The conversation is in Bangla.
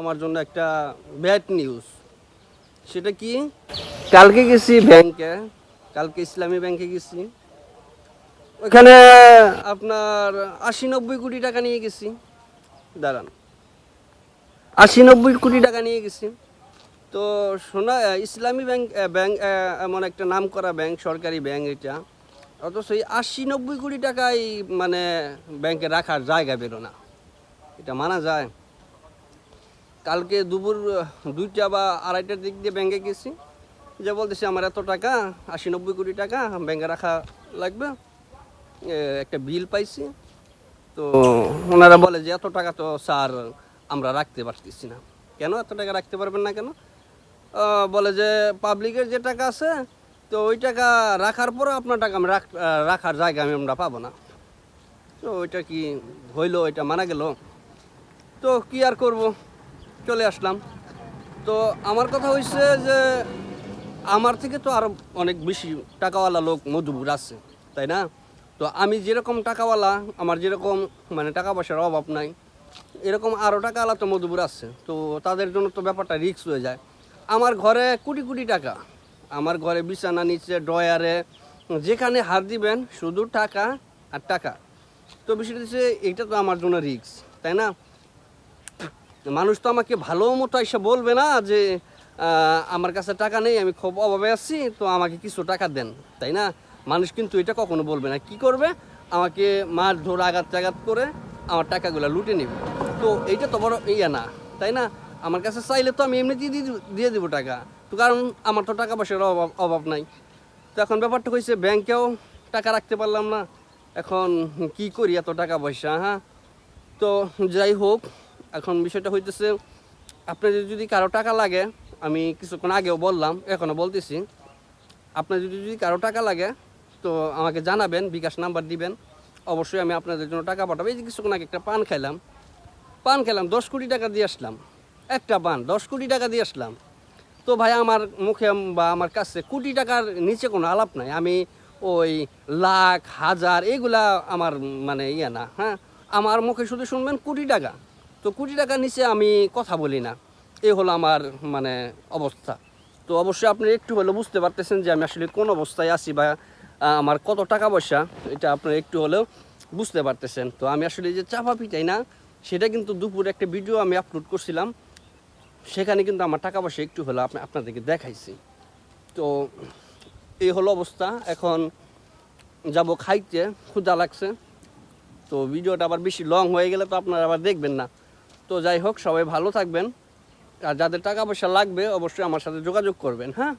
আমার জন্য একটা ব্যাড নিউজ সেটা কি? কালকে গেছি ব্যাংকে কালকে ইসলামী ব্যাংকে গেছি। ওখানে আপনার আশি নব্বই কোটি টাকা নিয়ে গেছি। দাঁড়ান। আশি নব্বই কোটি টাকা নিয়ে গেছি। তো শোনা ইসলামী ব্যাংক ব্যাংক এমন একটা নাম করা ব্যাংক সরকারি ব্যাংক এটা। অথচ এই আশি নব্বই কোটি টাকাই মানে ব্যাংকে রাখার জায়গা বেরো না এটা মানা যায়। কালকে দুপুর দুইটা বা আড়াইটার দিক দিয়ে ব্যাংকে গেছি। যে বলতেছি, আমার এত টাকা, আশি নব্বই কোটি টাকা, ব্যাংকে রাখা লাগবে। একটা বিল পাইছি। তো ওনারা বলে যে, এত টাকা তো স্যার, আমরা রাখতে পারতেছি না। কেন এত টাকা রাখতে পারবেন না কেন? বলে যে, পাবলিকের যে টাকা আছে, তো ওই টাকা রাখার পরে আপনার টাকা আমি রাখ- রাখার জায়গা আমি আমরা পাবো না। তো ওইটা কি হইল, ওইটা মানা গেল। তো কি আর করব? চলে আসলাম। তো আমার কথা হয়েছে যে আমার থেকে তো আরও অনেক বেশি টাকাওয়ালা লোক মধুপুর আছে, তাই না? তো আমি যেরকম টাকাওয়ালা, আমার যেরকম মানে টাকা পয়সার অভাব নাই, এরকম আরও টাকাওয়ালা তো মধুপুর আছে, তো তাদের জন্য তো ব্যাপারটা রিস্ক হয়ে যায়। আমার ঘরে কোটি কোটি টাকা, আমার ঘরে বিছানা নিচে, ড্রয়ারে, যেখানে হার দিবেন, শুধু টাকা আর টাকা। তো বিষয়টা হচ্ছে, এইটা তো আমার জন্য রিস্ক, তাই না? মানুষ তো আমাকে ভালো মতো এসে বলবে না যে আমার কাছে টাকা নেই, আমি খুব অভাবে আছি, তো আমাকে কিছু টাকা দেন, তাই না? মানুষ কিন্তু এটা কখনো বলবে না। কি করবে? আমাকে মাছ ধর আঘাত টাঘাত করে আমার টাকাগুলো লুটে নেবে। তো এইটা তো বড় ইয়া না, তাই না? আমার কাছে চাইলে তো আমি এমনিতেই দিয়ে দিব- দিয়ে দেবো টাকা। তো কারণ আমার তো টাকা পয়সার অভাব অভাব নাই। তো এখন ব্যাপারটা হয়েছে ব্যাংকেও টাকা রাখতে পারলাম না। এখন কি করি এত টাকা পয়সা হ্যাঁ? তো যাই হোক এখন বিষয়টা হইতেছে আপনাদের যদি কারও টাকা লাগে, আমি কিছুক্ষণ আগেও বললাম, এখনও বলতেছি, আপনার যদি যদি কারও টাকা লাগে, তো আমাকে জানাবেন, বিকাশ নাম্বার দিবেন, অবশ্যই আমি আপনাদের জন্য টাকা পাঠাবো। এই যে কিছুক্ষণ আগে একটা পান খাইলাম, পান খেলাম, দশ কোটি টাকা দিয়ে আসলাম, একটা পান, দশ কোটি টাকা দিয়ে আসলাম। তো ভাই, আমার মুখে বা আমার কাছে কোটি টাকার নিচে কোনো আলাপ নাই। আমি ওই লাখ, হাজার, এগুলা আমার মানে ইয়ে না হ্যাঁ? আমার মুখে শুধু শুনবেন কোটি টাকা। তো কোটি টাকার নিচে আমি কথা বলি না। এই হলো আমার মানে অবস্থা। তো অবশ্যই আপনি একটু হলেও বুঝতে পারতেছেন যে আমি আসলে কোন অবস্থায় আছি বা আমার কত টাকা পয়সা, এটা আপনারা একটু হলেও বুঝতে পারতেছেন। তো আমি আসলে যে চাপা পিটাই না, সেটা কিন্তু দুপুরে একটা ভিডিও আমি আপলোড করছিলাম। সেখানে কিন্তু আমার টাকা পয়সা একটু হলো আপনি, আপনাদেরকে দেখাইছি। তো এই হলো অবস্থা। এখন যাব খাইতে, ক্ষুধা লাগছে। তো ভিডিওটা আবার বেশি লং হয়ে গেলে তো আপনারা আবার দেখবেন না। তো যাই হোক, সবাই ভালো থাকবেন। আর যাদের টাকা পয়সা লাগবে, অবশ্যই আমার সাথে যোগাযোগ করবেন হ্যাঁ?